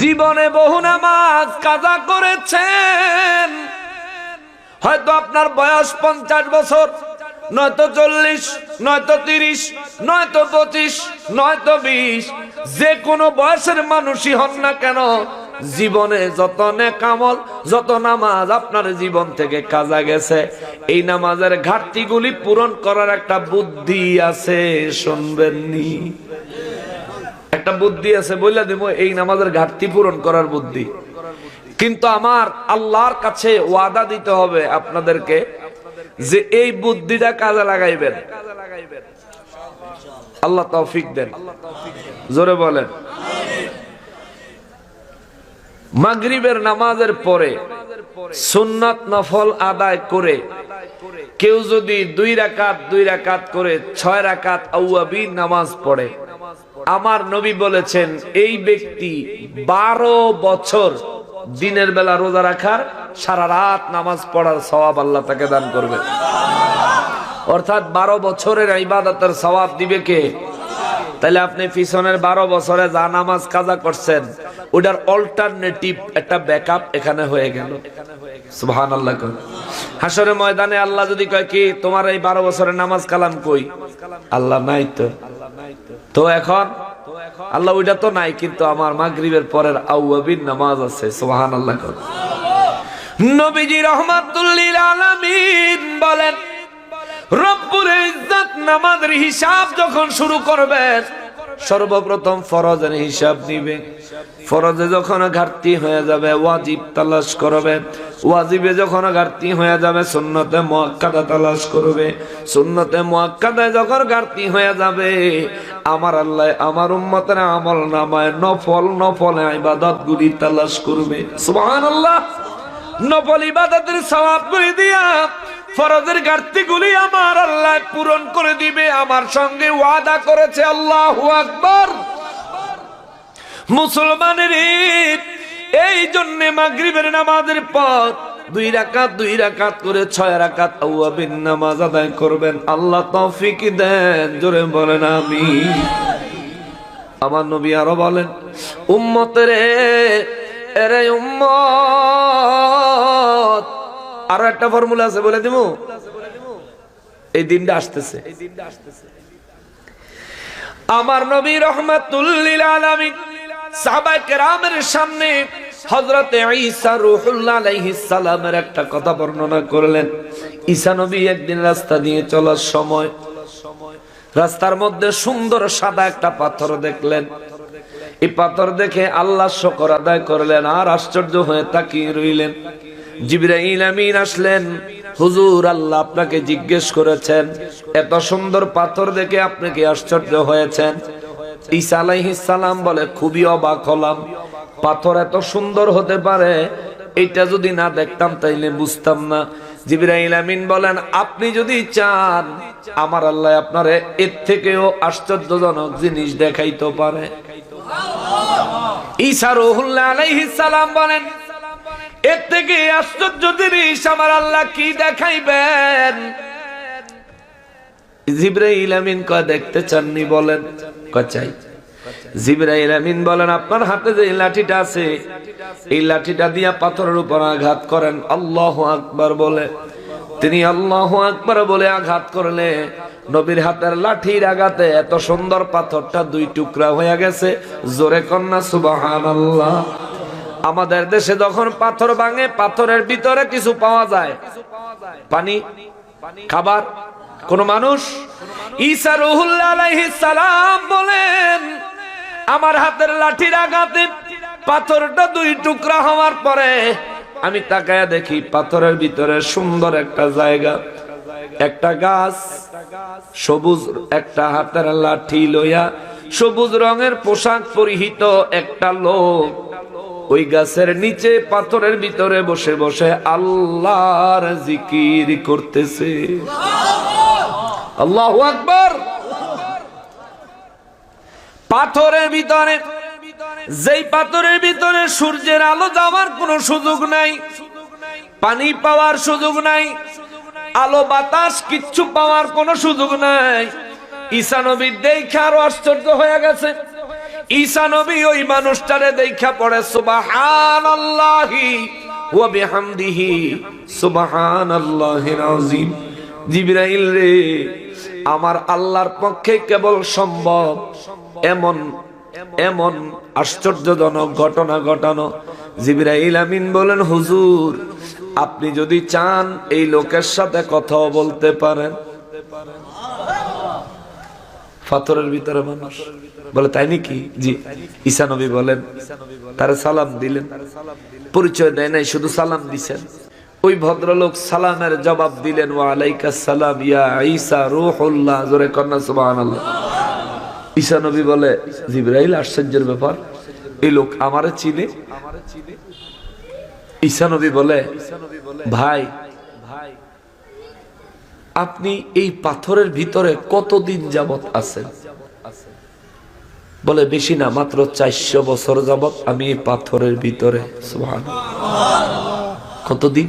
জীবনে বহু নামাজ কাজা করেছেন। হয়তো আপনার বয়স পঞ্চাশ বছর, নয়তো চল্লিশ, নয়তো তিরিশ, নয়তো পঁচিশ, নয়তো বিশ। যে কোনো বয়সের মানুষই হন না কেন, জীবনে যত নেকামল যত নামাজ আপনার জীবন থেকে কাজা গেছে। এই নামাজের ঘাটতিগুলি পূরণ করার একটা বুদ্ধি আছে, শুনবেননি? একটা বুদ্ধি আছে বললে দিব, এই নামাজের ঘাটতি পূরণ করার বুদ্ধি। কিন্তু আমার আল্লাহর কাছে ওয়াদা দিতে হবে আপনাদেরকে যে এই বুদ্ধিটা কাজে লাগাইবেন। আল্লাহ তৌফিক দেন। জোরে বলেন। মাগরিবের নামাজের পরে সুন্নাত নফল আদায় করে কেউ যদি দুই রাকাত দুই রাকাত করে ছয় রাকাত আউয়াবি নামাজ পড়ে আমার নবী বলেছেন, এই ব্যক্তি বারো বছর দিনের বেলা রোজা রাখার সারা রাত নামাজ পড়ার সওয়াব আল্লাহ তাকে দান করবে। অর্থাৎ বারো বছরের ইবাদতের সওয়াব দিবে কে? তাহলে আপনি পিছনের বারো বছরে যা নামাজ কাজা করছেন, ওটার অল্টারনেটিভ একটা ব্যাকআপ এখানে হয়ে গেল। সুবহান আল্লাহ হাসরের ময়দানে আল্লাহ যদি কয় কি, তোমার এই বারো বছরের নামাজ কালাম কই? আল্লাহ নাই তো। তো এখন? আল্লাহ ওইটা তো নাই, কিন্তু আমার মাগরিবের পরের আউয়াবিন নামাজ আছে সোহান আল্লাহ নবীজি রহমাতুল্লিল আলামিন বলেন, রব্বুল ইজ্জত নামাজের হিসাব যখন শুরু করবেন সর্বপ্রথম ফরজের হিসাব নিবে ফরজে যখন ঘাটতি হয়ে যাবে, ওয়াজিব তালাশ করবে। ওয়াজিবে যখন ঘাটতি হয়ে যাবে, সুন্নতে মুআক্কাদা তালাশ করবে। সুন্নতে মুআক্কাদায় যখন ঘাটতি হয়ে যাবে, আমার আল্লাহ, আমার উম্মতের আমল নামায় নফল, নফলে ইবাদত গুলি তালাশ করবে। সুবহানাল্লাহ! নফল ইবাদতের সওয়াব করে দিয়া ফরজের ঘাটতি গুলি আমার আল্লাহ পূরণ করে দিবে, আমার সঙ্গে ওয়াদা করেছে আল্লাহু আকবার। মুসলমানের ঈদ, এই জন্য মাগরিবের নামাজের পর দুই রাকাত দুই রাকাত করে ছয় রাকাত আউয়াবিন নামাজ আদায় করবেন। আল্লাহ তৌফিক দেন, জোরে বলেন আমি আমার নবী আরও বলেন, উম্মতের, এরে উম্মত আরও একটা ফর্মুলা আছে, বলে দিব এই দিনটা আসতেছে। আমার নবী রহমাতুল্লিল আলামিন সাহাবায়ে কেরামের সামনে হযরতে ঈসা রূহুল্লাহ আলাইহিস সালামের একটা কথা বর্ণনা করলেন। ঈসা নবী একদিন রাস্তা দিয়ে চলার সময় রাস্তার মধ্যে সুন্দর সাদা একটা পাথর দেখলেন। এই পাথর দেখে আল্লাহ শকর আদায় করলেন আর আশ্চর্য হয়ে তাকিয়ে রইলেন। জিবরাইল আমিন আসলেন। হুজুর আল্লাহ আপনাকে জিজ্ঞেস করেছেন, এত সুন্দর পাথর দেখে আপনি কি আশ্চর্য হয়েছেন? ঈসা আলাইহিস সালাম বলে, খুবই অবাক হলাম। পাথর এত সুন্দর হতে পারে, এটা যদি না দেখতাম তাইলে বুঝতাম না। জিবরাইল আমিন বলেন, আপনি যদি চান, আমার আল্লাহ আপনারে এর থেকেও আশ্চর্যজনক জিনিস দেখাইতে পারে। ঈসা রুহুল্লাহ আলাইহিস সালাম বলেন এর থেকে আশ্চর্য জিনিস আমার আল্লাহ কি দেখাইবেন? জিব্রাইল আমিন দেখতে চাননি? বলেন। জিব্রাইল আমিন বলেন, আপনার হাতে যে লাঠিটা আছে, এই লাঠিটা দিয়া পাথরের উপর আঘাত করেন। আল্লাহ আকবার বলে। তিনি আল্লাহ আকবার বলে আঘাত করলে নবীর হাতের লাঠির আঘাতে এত সুন্দর পাথরটা দুই টুকরা হয়ে গেছে। জোরে কন্যা সুবাহান আল্লাহ আমাদের দেশে যখন পাথর ভাঙে, পাথরের ভিতরে কিছু পাওয়া যায়। পানি, খাবার, কোন মানুষ? ঈসা রুহুল্লাহ সালাম বলেন, আমার হাতের লাঠির আঘাতে পাথরটা দুই টুকরা হওয়ার পরে আমি তাকায়া দেখি পাথরের ভিতরে সুন্দর একটা জায়গা। একটা গাছ, সবুজ একটা হাতের লাঠি লইয়া সবুজ রঙের পোশাক পরিহিত একটা লোক ওই গাছের নিচে পাথরের ভিতরে বসে বসে আল্লাহর জিকির করতেছে। আল্লাহ আকবর। পাথরের ভিতরে, যেই পাথরের ভিতরে সূর্যের আলো যাওয়ার কোনো সুযোগ নাই, পানি পাওয়ার সুযোগ নাই, আলো বাতাস কিচ্ছু পাওয়ার কোনো সুযোগ নাই। ঈশা নবীর দেখে আরও আশ্চর্য হয়ে গেছে। ঈসা নবী ওই মানুষটারে দেখা পড়ে, সুবহানাল্লাহি ওয়া বিহামদিহি সুবহানাল্লাহিল আযীম। জিবরাইল রে, আমার আল্লাহর পক্ষে কেবল সম্ভব এমন এমন আশ্চর্যজনক ঘটনা ঘটানো। জিবরাইল আমিন বলেন, হুজুর, আপনি যদি চান এই লোকের সাথে কথাও বলতে পারেন। পাথরের ভিতরে মানুষ। বলে, তাই নাকি? জি। ঈসা নবী বলেন, তারা সালাম দিলেন। পরিচয় দেয় নাই, শুধু সালাম দিছেন। ওই ভদ্রলোক সালামের জবাব দিলেন, ওয়া আলাইকা সালাম, ইয়া ঈসা রূহুল্লাহ। জোরে কন্যা, সুবহানাল্লাহ। ঈসা নবী বলে, জিবরাইল, আশ্চর্যের ব্যাপার। এই লোক আমারে চিনে? ঈসা নবী বলে ভাই ভাই আপনি এই পাথরের ভিতরে কতদিন যাবত আছেন? বলে, বেশি না, মাত্র চারশো বছর যাবত আমি এই পাথরের ভিতরে। কতদিন?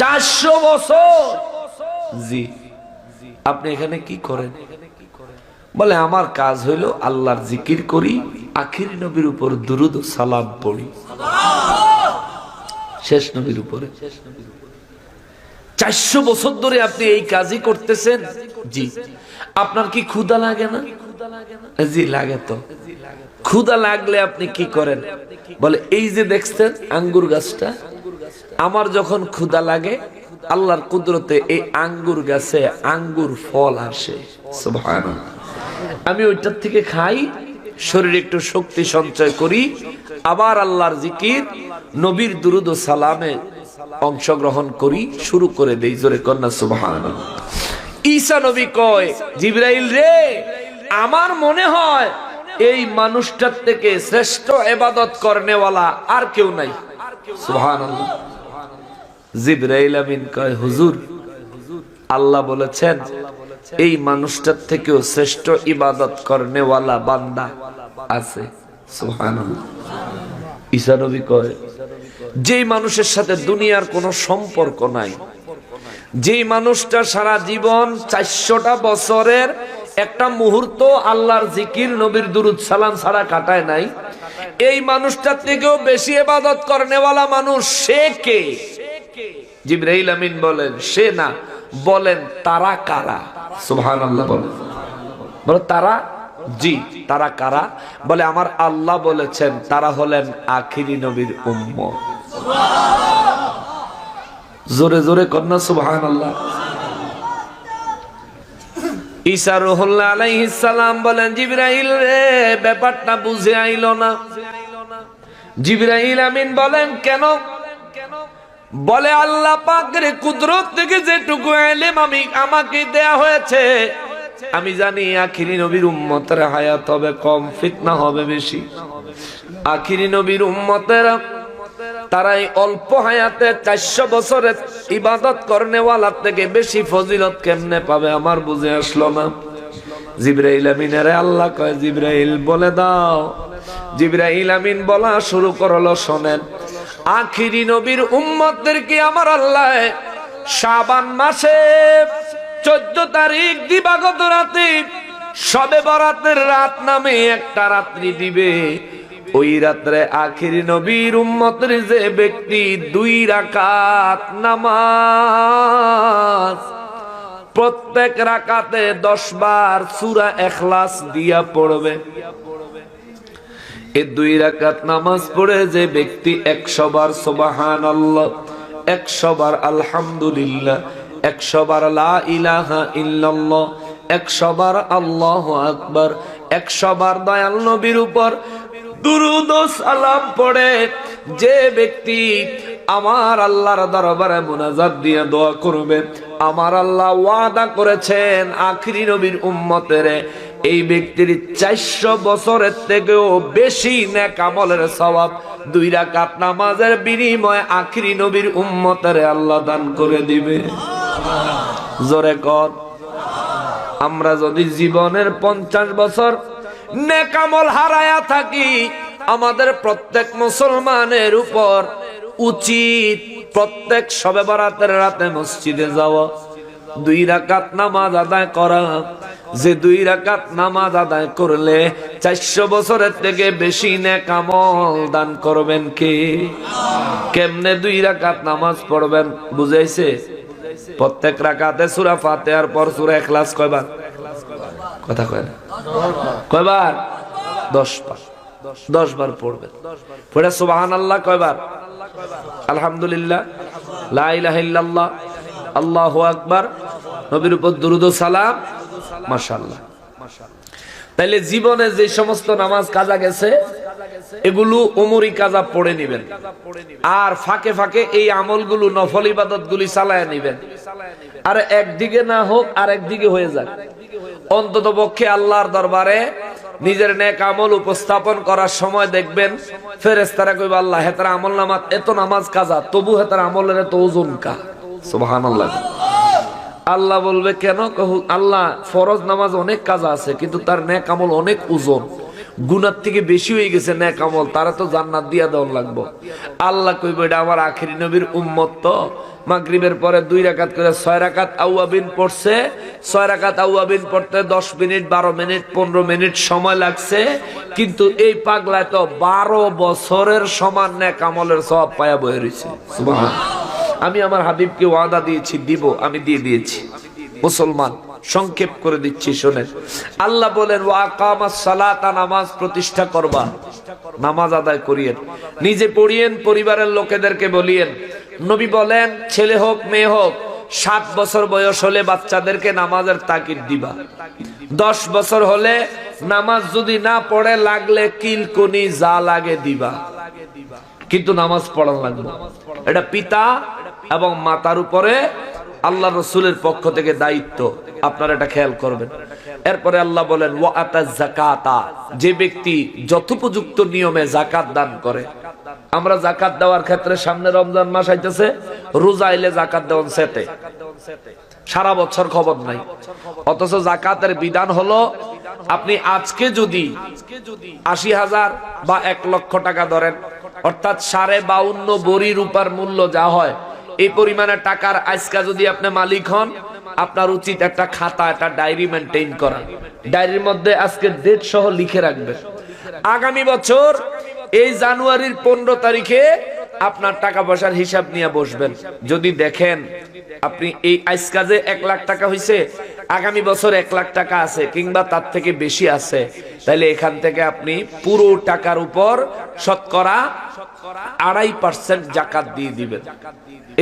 চারশো বছর! জি। আপনি এখানে কি করেন? বলে, আমার কাজ হইল আল্লাহর জিকির করি, আখির নবীর উপর দুরুদ সালাম পড়ি। শেষ নবীর উপরে। চারশো বছর ধরে আপনি এই কাজই করতেছেন? জি। আপনার কি ক্ষুদা লাগে না? জি, লাগে তো। ক্ষুদা লাগলে আপনি কি করেন? বলে, এই যে দেখছেন আঙ্গুর গাছটা, আমার যখন ক্ষুদা লাগে, আল্লাহর কুদরতে এই আঙ্গুর গাছে আঙ্গুর ফল আসে। আমি ওইটার থেকে খাই, শরীরে একটু শক্তি সঞ্চয় করি, আবার আল্লাহর জিকির, নবীর দুরুদ সালামে অংশগ্রহণ করি, শুরু করে দেই, জোরে কন্যা সুবহান ঈসা নবী কয়, জিব্রাইল রে, আমার মনে হয় এই মানুষটার থেকে শ্রেষ্ঠ এবাদত করনেওয়ালা আর কেউ নাই। আমিন কয়, হুজুর, আল্লাহ বলেছেন, এই মানুষটার থেকেও শ্রেষ্ঠ ইবাদত করনেওয়ালা বান্দা আছে। সুবহানাল্লাহ। ঈসা নবী কয় যেই মানুষের সাথে দুনিয়ার কোনো সম্পর্ক নাই, যেই মানুষটা সারা জীবন চারশোটা বছরের একটা মুহূর্ত আল্লাহর জিকির, নবীর দুরুদ, সালাম ছাড়া কাটায় নাই, এই মানুষটার থেকেও বেশি এবাদত করনেওয়ালা মানুষ সে কে? জিব্রাইল আমিন বলেন, সে না, বলেন তারা কারা? সুবহানাল্লাহ বলেন। বলে, তারা? জি, তারা কারা? বলে, আমার আল্লাহ বলেছেন, তারা হলেন আখিরি নবীর উম্ম জোরে জোরে কন্যা সুবহান আল্লাহ বলেন রে, ব্যাপারটা বুঝে আইল না। আমিন বলেন, কেন? বলে, আল্লাহ পাকের কুদরত থেকে যেটুকু এলেম আমি, আমাকে দেয়া হয়েছে। আমি জানি আখিরি নবীর উম্মতের হায়াত হবে, কম ফিতনা হবে বেশি। আখিরি নবীর উম্মতের তারাই অল্প হায়াতে চারশো বছরের ইবাদত করনেওয়ালার থেকে বেশি ফজিলত কেমনে পাবে আমার বুঝে আসলো না। জিব্রাইল আমিনের আল্লাহ কয়, জিব্রাইল, বলে দাও। জিব্রাইল আমিন বলা শুরু করল, শোনেন, আখিরি নবীর উম্মতদেরকে আমার আল্লাহ শাবান মাসে চোদ্দ তারিখ দিবাগত রাতে সবে বরাতের রাত নামে একটা রাত্রি দিবে? ওই রাত্রে আখিরি নবীর উম্মতের যে ব্যক্তি দুই রাকাত নামাজ, প্রত্যেক রাকাতে দশ বার সুরা এখলাস দিয়া পড়বে। এই দুই রাকাত নামাজ পড়ে যে ব্যক্তি একশো বার সোবাহান আল্লাহ একশো বার আলহামদুলিল্লাহ, একশো বার লা ইলাহা ইল্লাল্লাহ, একশো বার আল্লাহ আকবার, একশো বার দয়াল নবীর উপর দুরুদ সালাম পড়ে। যে ব্যক্তি আমার আল্লাহর দরবারে মুনাজাত দিয়ে দোয়া করবে, আমার আল্লাহ ওয়াদা করেছেন আখরি নবীর উম্মতের, এই ব্যক্তির চারশো বছরের থেকেও বেশি নেক আমলের সওয়াব দুই রাকাত নামাজের বিনিময়ে আখরি নবীর উম্মতের আল্লাহ দান করে দিবে। জোরে কর। আমরা যদি জীবনের পঞ্চাশ বছর নেকামল হারায়া থাকি, আমাদের প্রত্যেক মুসলমানের উপর উচিত প্রত্যেক সবে বরাতের রাতে মসজিদে যাওয়া। দুই রাকাত নামাজ আদায় করা। যে দুই রাকাত নামাজ আদায় করলে চারশো বছরের থেকে বেশি নেকামল দান করবেন কে? কেমনে দুই রাকাত নামাজ পড়বেন? বুঝাইছে? প্রত্যেক রাকাতে সুরা ফাতেহার পর সুরা এখলাস কয়বার? কথা কয় না? কয়বার? দশ বার দশ বার পড়বেন। পড়ে সুবাহান আল্লাহ কয়বার? আলহামদুলিল্লাহ। আল্লাহু আকবার। নবীর উপর দুরুদ সালাম। মাশাআল্লাহ। তাইলে জীবনে যে সমস্ত নামাজ কাজা গেছে, এগুলো উমরি কাজা পড়ে নিবেন। আর ফাঁকে ফাঁকে এই আমলগুলো, নফল ইবাদত গুলি চালায় নিবেন। আর একদিকে না হোক আর একদিকে হয়ে যাক। অন্তত পক্ষে আল্লাহর দরবারে নিজের নেক আমল উপস্থাপন করার সময় দেখবেন ফেরেস্তারা কইবা, আল্লাহ হেতার আমল নামাজ এত নামাজ কাজা, তবু হেতার আমলের এত ওজন কা সুবহান আল্লাহ বলবে, কেন আল্লাহ, ফরজ নামাজ অনেক কাজা আছে, কিন্তু তার নেক আমল অনেক ওজন। গুনার থেকে বেশি হয়ে গেছে ন্যাক আমল, তারা তো জান্নাত দিয়া দেওয়ার লাগবো। আল্লাহ কইব, এটা আমার আখিরি নবীর উম্মত তো। মাগরিবের পরে দুই রাকাত করে ছয় রাকাত আউয়াবিন পড়ছে। ছয় রাকাত আউয়াবিন পড়তে দশ মিনিট, বারো মিনিট, পনেরো মিনিট সময় লাগছে। কিন্তু এই পাগলায় তো বারো বছরের সমান ন্যাক আমলের সব পায়া বয়ে রয়েছে আমি আমার হাবিবকে ওয়াদা দিয়েছি, দিব, আমি দিয়ে দিয়েছি। মুসলমান সংক্ষেপ করে দিচ্ছি, শোনেন। আল্লাহ বলেন নামাজ প্রতিষ্ঠা করবা। নামাজ আদায় করিয়েন। নিজে পড়িয়েন, পরিবারের লোকেদেরকে বলিয়েন। নবী বলেন, ছেলে হোক, মেয়ে হোক, সাত বছর বয়স হলে বাচ্চাদেরকে নামাজের তাকিদ দিবা। দশ বছর হলে নামাজ যদি না পড়ে, লাগলে কিলকুনি যা লাগে দিবা। কিন্তু নামাজ পড়ান লাগবে। এটা পিতা এবং মাতার উপরে আল্লাহ রসুলের পক্ষ থেকে দায়িত্ব। আপনারা এটা খেয়াল করবেন। এরপরে আল্লাহ বলেন যে ব্যক্তি যথোপযুক্ত নিয়মে জাকাত দান করে, আমরা জাকাত দেওয়ার ক্ষেত্রে সামনে রমজান মাস আইতেছে, রোজা আইলে জাকাত দেওয়ান সেতে সারা বছর খবর নাই। অথচ জাকাতের বিধান হলো, আপনি আজকে যদি আশি হাজার বা এক লক্ষ টাকা ধরেন, অর্থাৎ সাড়ে বাউন্ন বড়ি রূপার মূল্য যা হয় এই পরিমাণে টাকার আজকা যদি আপনি মালিক হন, আপনার উচিত একটা খাতা, একটা ডায়েরি মেনটেন করা। ডায়েরির মধ্যে আজকে ডেট সহ লিখে রাখবেন। আগামী বছর, এই জানুয়ারির পনেরো তারিখে আপনার টাকা পয়সার হিসাব নিয়ে বসবেন। যদি দেখেন, আপনি এই আইস কাজে এক লাখ টাকা হয়েছে আগামী বছর এক লাখ টাকা আছে কিংবা তার থেকে বেশি আছে, তাহলে এখান থেকে আপনি পুরো টাকার উপর শতকরা আড়াই পার্সেন্ট জাকাত দিয়ে দিবেন।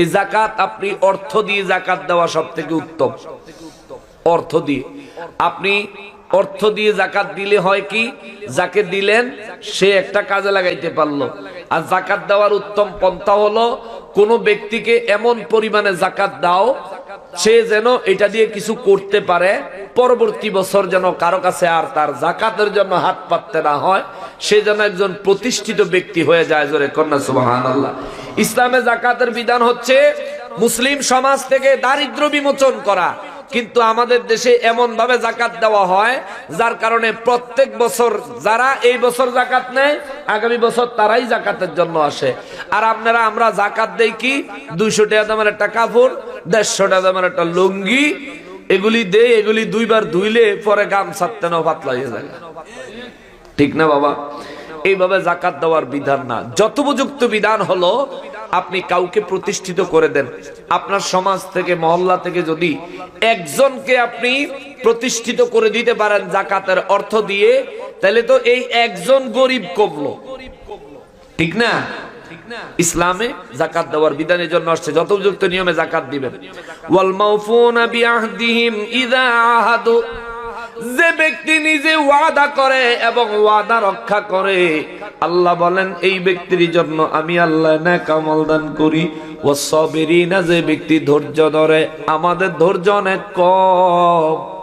এই জাকাত আপনি অর্থ দিয়ে জাকাত দেওয়া সব থেকে উত্তম। অর্থ দিয়ে। আপনি অর্থ দিয়ে জাকাত দিলে হয় কি? যাকে দিলেন, সে একটা কাজে লাগাইতে পারল। আর জাকাত দেওয়ার উত্তম পন্থা হলো, কোন ব্যক্তিকে এমন পরিমাণে জাকাত দাও সে যেন এটা দিয়ে কিছু করতে পারে, পরবর্তী বছর যেন কারও কাছে আর তার জাকাতের জন্য হাত পাততে না হয়, সে যেন একজন প্রতিষ্ঠিত ব্যক্তি হয়ে যায় জোরে কন্যা সুবাহান আল্লাহ ইসলামে জাকাতের বিধান হচ্ছে মুসলিম সমাজ থেকে দারিদ্র বিমোচন করা। কিন্তু আমাদের দেশে এমন ভাবে জাকাত দেওয়া হয়, যার কারণে প্রত্যেক বছর যারা এই বছর জাকাত নেয়, আগামী বছর তারাই জাকাতের জন্য আসে। আর আপনারা, আমরা জাকাত দেই কি? দুইশো টাকা দামের একটা কাপড় দেড়শো টাকা দামের একটা লুঙ্গি, এগুলি দেই এগুলি দুইবার ধুইলে পরে গাম ছাড়তে না পাতলা হয়ে যায়। ঠিক না বাবা? এইভাবে জাকাত দেওয়ার বিধান না। যথোপযুক্ত বিধান হলো, আপনি কাউকে প্রতিষ্ঠিত করে দেন। আপনার সমাজ থেকে, মহল্লা থেকে যদি একজনকে আপনি প্রতিষ্ঠিত করে দিতে পারেন জাকাতের অর্থ দিয়ে, তাহলে তো এই একজন গরিব কমলো ঠিক না? ইসলামে জাকাত দেওয়ার বিধানের জন্য আসছে। নিয়মে জাকাত দিবেন। ওয়াল মাউফুনা বিআহদিহিম ইযা আহাদু। যে ব্যক্তি নিজে ওয়াদা করে এবং ওয়াদা রক্ষা করে, আল্লাহ বলেন, এই ব্যক্তির জন্য আমি আল্লাহ নেক আমল দান করি। ও সবেরিনা যে ব্যক্তি ধৈর্য ধরে, আমাদের ধৈর্য অনেক কম।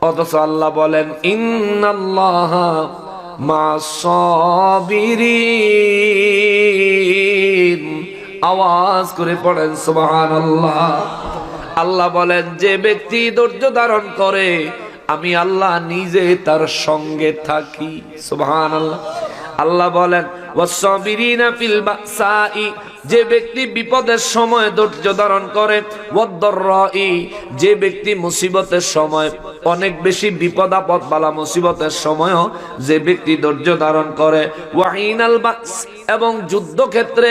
অথচ আল্লাহ বলেন, ইন্নাল্লাহ মা সাবিরিন। আওয়াজ করে পড়েন, সুবহানাল্লাহ। আল্লাহ আল্লাহ বলেন, যে ব্যক্তি ধৈর্য ধারণ করে, আমি আল্লাহ নিজে তার সঙ্গে থাকি, সুবহানাল্লাহ। আল্লাহ আল্লাহ বলেন ওয়াসসাবিরিনা ফিল বাসাই যে ব্যক্তি বিপদের সময় ধৈর্য ধারণ করে যে ব্যক্তি মুসিবতের সময়, অনেক বেশি বিপদ, আপদ, বালা, মুসিবতের সময়ও যে ব্যক্তি ধৈর্য ধারণ করে, ওয়াহিনাল বাস, এবং যুদ্ধক্ষেত্রে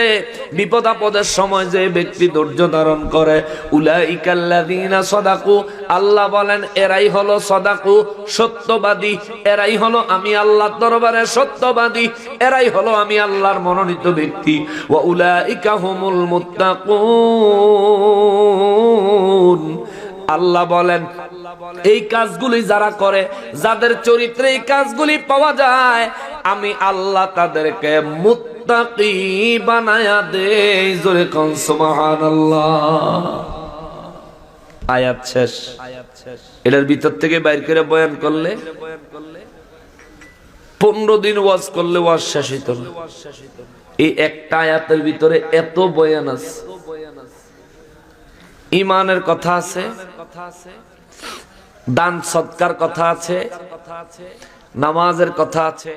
বিপদ, আপদের সময় যে ব্যক্তি ধৈর্য ধারণ করে, উলাইকাল্লাযীনা সদাকু, আল্লাহ বলেন, এরাই হলো সদাকু, সত্যবাদী, এরাই হলো আমি আল্লাহর দরবারে সত্যবাদী, এরাই হলো আমি আল্লাহর মনোনীত ব্যক্তি, ওয়া উলাইকা হুমুল মুত্তাকুন। আল্লাহ বলেন, এই কাজগুলি যারা করে, যাদের চরিত্রে এই কাজগুলি পাওয়া যায়, আমি আল্লাহ তাদেরকে মুত্তাকি বানায়া দেই। জোরে কোন আয়াত শেষ। এটার ভিতর থেকে বাইর করে বয়ান করলে, পনেরো দিন ওয়াজ করলে ওয়াজ শেষ হইত। এই একটা আয়াতের ভিতরে এত বয়ান আছে। ইমানের কথা আছে, দান সৎকার কথা আছে, নামাজের কথা আছে।